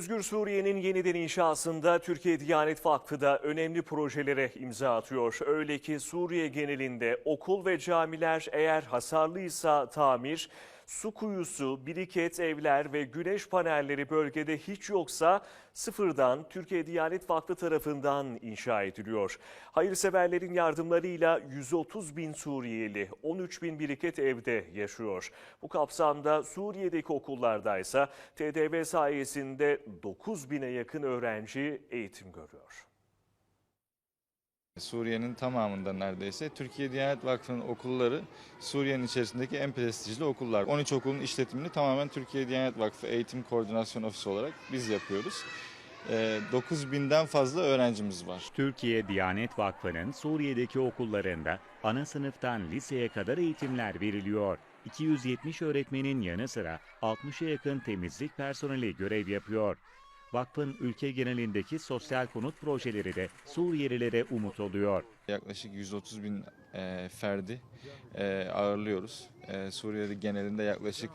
Özgür Suriye'nin yeniden inşasında Türkiye Diyanet Vakfı da önemli projelere imza atıyor. Öyle ki Suriye genelinde okul ve camiler eğer hasarlıysa tamir, su kuyusu, biriket evler ve güneş panelleri bölgede hiç yoksa sıfırdan Türkiye Diyanet Vakfı tarafından inşa ediliyor. Hayırseverlerin yardımlarıyla 130 bin Suriyeli 13 bin biriket evde yaşıyor. Bu kapsamda Suriye'deki okullardaysa TDV sayesinde 9 bine yakın öğrenci eğitim görüyor. Suriye'nin tamamında neredeyse Türkiye Diyanet Vakfı'nın okulları Suriye'nin içerisindeki en prestijli okullar. 13 okulun işletimini tamamen Türkiye Diyanet Vakfı Eğitim Koordinasyon Ofisi olarak biz yapıyoruz. Ee, 9000'den fazla öğrencimiz var. Türkiye Diyanet Vakfı'nın Suriye'deki okullarında ana sınıftan liseye kadar eğitimler veriliyor. 270 öğretmenin yanı sıra 60'a yakın temizlik personeli görev yapıyor. Vakfın ülke genelindeki sosyal konut projeleri de Suriyelilere umut oluyor. Yaklaşık 130 bin e, ferdi e, ağırlıyoruz. E, Suriye'de genelinde yaklaşık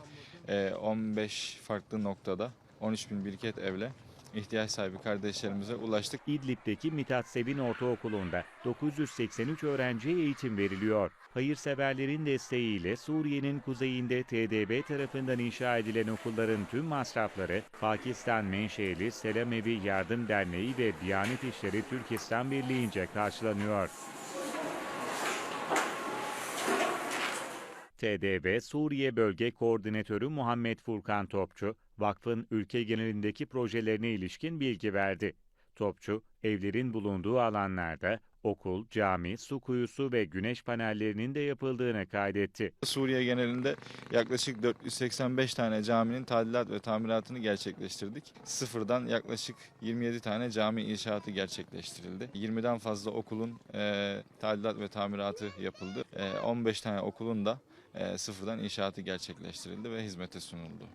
e, 15 farklı noktada 13 bin biriket evle ihtiyaç sahibi kardeşlerimize ulaştık. İdlib'deki Mithat Sebin Ortaokulu'nda 983 öğrenciye eğitim veriliyor. Hayırseverlerin desteğiyle Suriye'nin kuzeyinde TDB tarafından inşa edilen okulların tüm masrafları Pakistan menşeli Selamevi Yardım Derneği ve Diyanet İşleri Türkistan Birliği'nce karşılanıyor. TDB Suriye Bölge Koordinatörü Muhammed Furkan Topçu, vakfın ülke genelindeki projelerine ilişkin bilgi verdi. Topçu, evlerin bulunduğu alanlarda okul, cami, su kuyusu ve güneş panellerinin de yapıldığını kaydetti. Suriye genelinde yaklaşık 485 tane caminin tadilat ve tamiratını gerçekleştirdik. Sıfırdan yaklaşık 27 tane cami inşaatı gerçekleştirildi. 20'den fazla okulun e, tadilat ve tamiratı yapıldı. E, 15 tane okulun da sıfırdan inşaatı gerçekleştirildi ve hizmete sunuldu.